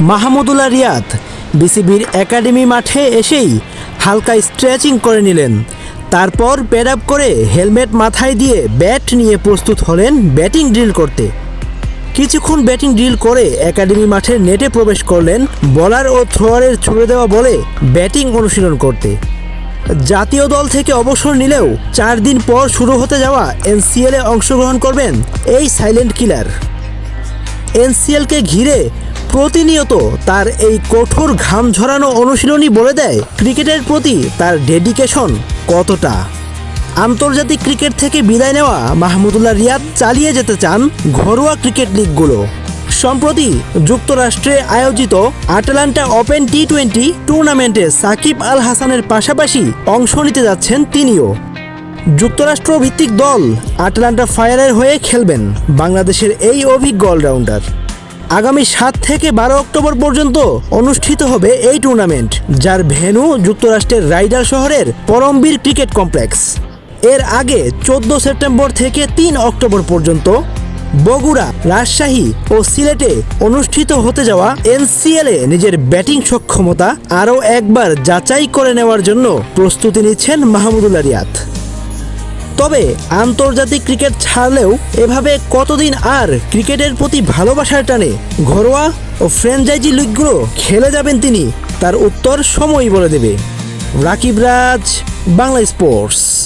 মাহমুদুল্লাহ রিয়াদ বিসিবির একাডেমি মাঠে এসেই হালকা স্ট্রেচিং করে নিলেন। তারপর প্যাড আপ করে হেলমেট মাথায় দিয়ে ব্যাট নিয়ে প্রস্তুত হলেন ব্যাটিং ড্রিল করতে। কিছুক্ষণ ব্যাটিং ড্রিল করে একাডেমি মাঠের নেটে প্রবেশ করলেন বলার ও থ্রোয়ারের ছুড়ে দেওয়া বলে ব্যাটিং অনুশীলন করতে। জাতীয় দল থেকে অবসর নিলেও চার দিন পর শুরু হতে যাওয়া এনসিএলে অংশগ্রহণ করবেন এই সাইলেন্ট কিলার। এনসিএলকে ঘিরে প্রতিনিয়ত তার এই কঠোর ঘাম ঝরানো অনুশীলনই বলে দেয় ক্রিকেটের প্রতি তার ডেডিকেশন কতটা। আন্তর্জাতিক ক্রিকেট থেকে বিদায় নেওয়া মাহমুদুল্লাহ রিয়াদ চালিয়ে যেতে চান ঘরোয়া ক্রিকেট লিগগুলো। সম্প্রতি যুক্তরাষ্ট্রে আয়োজিত আটলান্টা ওপেন টি টোয়েন্টি টুর্নামেন্টে সাকিব আল হাসানের পাশাপাশি অংশ নিতে যাচ্ছেন তিনিও। যুক্তরাষ্ট্র ভিত্তিক দল আটলান্টা ফায়ারের হয়ে খেলবেন বাংলাদেশের এই অভিজ্ঞ অলরাউন্ডার। আগামী সাত থেকে বারো অক্টোবর পর্যন্ত অনুষ্ঠিত হবে এই টুর্নামেন্ট, যার ভেনু যুক্তরাষ্ট্রের রাইডার শহরের পরমবীর ক্রিকেট কমপ্লেক্স। এর আগে চোদ্দ সেপ্টেম্বর থেকে তিন অক্টোবর পর্যন্ত বগুড়া, রাজশাহী ও সিলেটে অনুষ্ঠিত হতে যাওয়া এনসিএলে নিজের ব্যাটিং সক্ষমতা আরও একবার যাচাই করে নেওয়ার জন্য প্রস্তুতি নিচ্ছেন মাহমুদুল্লাহ রিয়াদ তবে আন্তর্জাতিক ক্রিকেট ছাড়লেও এভাবে কতদিন আর ক্রিকেটের প্রতি ভালোবাসার টানে ঘরোয়া ও ফ্র্যাঞ্চাইজি লিগগুলো খেলে যাবেন তিনি, তার উত্তর সময়ই বলে দেবে। রাকিব রাজ, বাংলা স্পোর্টস।